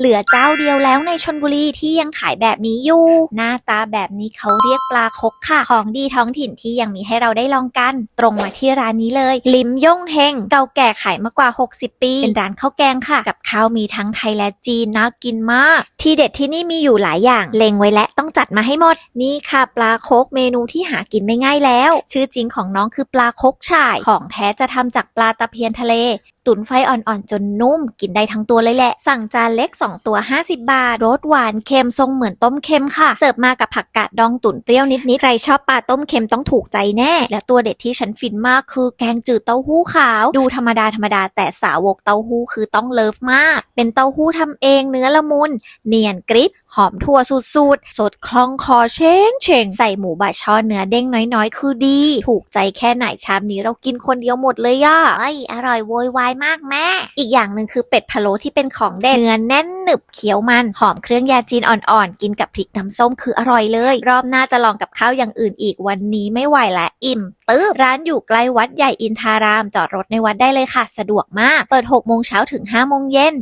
เหลือเจ้าเดียวแล้วในชนบุรีที่ยังขายแบบนี้อยู่ หน้าตาแบบนี้เขาเรียกปลาคกค่ะ ของดีท้องถิ่นที่ยังมีให้เราได้ลองกัน ตรงมาที่ร้านนี้เลย ลิมย่งเฮงเก่าแก่ขายมากว่า 60 ปี เป็นร้านข้าวแกงค่ะ กับข้าวมีทั้งไทยและจีนน่ากินมาก ที่เด็ดที่นี่มีอยู่หลายอย่าง เล็งไว้และต้องจัดมาให้หมด นี่ค่ะ ปลาคกเมนูที่หากินไม่ง่ายแล้ว ชื่อจริงของน้องคือปลาคกฉ่าย ของแท้จะทำจากปลาตะเพียนทะเล ตุ๋นไฟอ่อนๆจนนุ่ม กินได้ทั้งตัวเลยแหละ สั่งจานเล็ก 2 ตัว 50 บาทรสหวานเค็มทรงเหมือนต้มเค็มค่ะ เสิร์ฟมากับผักกาดดองตุ๋นเปรี้ยวนิดๆใครชอบปลาต้มเค็มต้องถูกใจแน่ และตัวเด็ดที่ฉันฟินมากคือแกงจืดเต้าหู้ขาว ดูธรรมดาธรรมดาแต่สาวกเต้าหู้คือต้องเลิฟมาก เป็นเต้าหู้ทำเองเนื้อละมุน เนียนกริบหอมถั่วสุดๆ สดคล่องคอเชงเชงใส่หมูบาช่อเนื้อเด้งน้อยๆ คือดี ถูกใจแค่ไหนชามนี้เรากินคนเดียวหมดเลยย่าเอ้ยอร่อยโวยวายมากแม่ อีกอย่างหนึ่งคือเป็ดพะโล้ที่เป็นของเด็ดเนื้อแน่นหนึบเคี้ยวมัน หอมเครื่องยาจีนอ่อนๆ กินกับพริกน้ำส้มคืออร่อยเลย รอบหน้าจะลองกับข้าวอย่างอื่นอีกวันนี้ไม่ไหวละอิ่มตึ๊บร้านอยู่ใกล้วัดใหญ่อินทารามจอดรถในวัดได้เลยค่ะ สะดวกมาก เปิด6โมงเช้าถึง5โมงเย็น